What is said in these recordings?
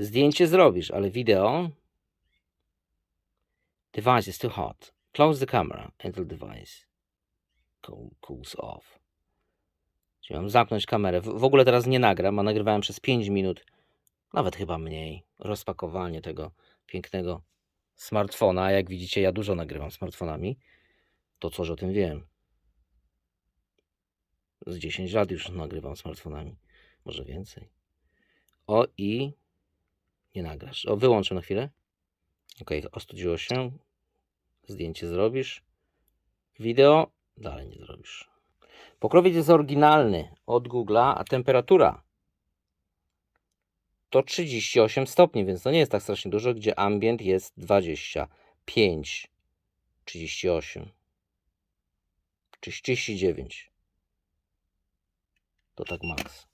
Zdjęcie zrobisz, ale wideo. Device is too hot. Close the camera until device cool- cools off. Czyli mam zamknąć kamerę. W, w ogóle teraz nie nagram, a nagrywałem przez 5 minut, nawet chyba mniej, rozpakowanie tego pięknego smartfona. Jak widzicie, ja dużo nagrywam smartfonami. To coś o tym wiem. Z 10 lat już nagrywam smartfonami. Może więcej. O i nie nagrasz. O, wyłączę na chwilę. Ok, ostudziło się. Zdjęcie zrobisz. Wideo dalej nie zrobisz. Pokrowiec jest oryginalny od Google'a, a temperatura to 38 stopni, więc to nie jest tak strasznie dużo, gdzie ambient jest 25, 38, 39. To tak maks.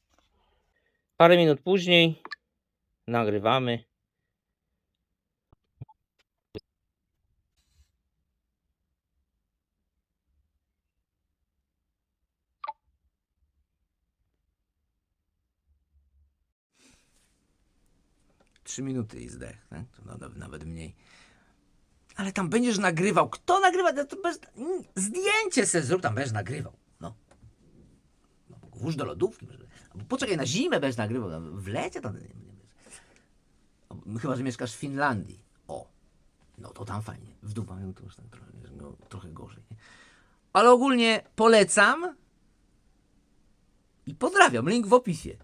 Parę minut później nagrywamy. Trzy minuty i zdech, tak? Nawet, mniej. Ale tam będziesz nagrywał. Kto nagrywa? No To bez... Zdjęcie se zrób, tam będziesz nagrywał. No. no włóż do lodówki. poczekaj, na zimę będziesz nagrywał. no, W lecie to nie, Chyba, że mieszkasz w Finlandii. O. No to tam fajnie. W dół mają to już tak trochę, no, trochę gorzej. Nie? Ale ogólnie polecam i pozdrawiam. Link w opisie.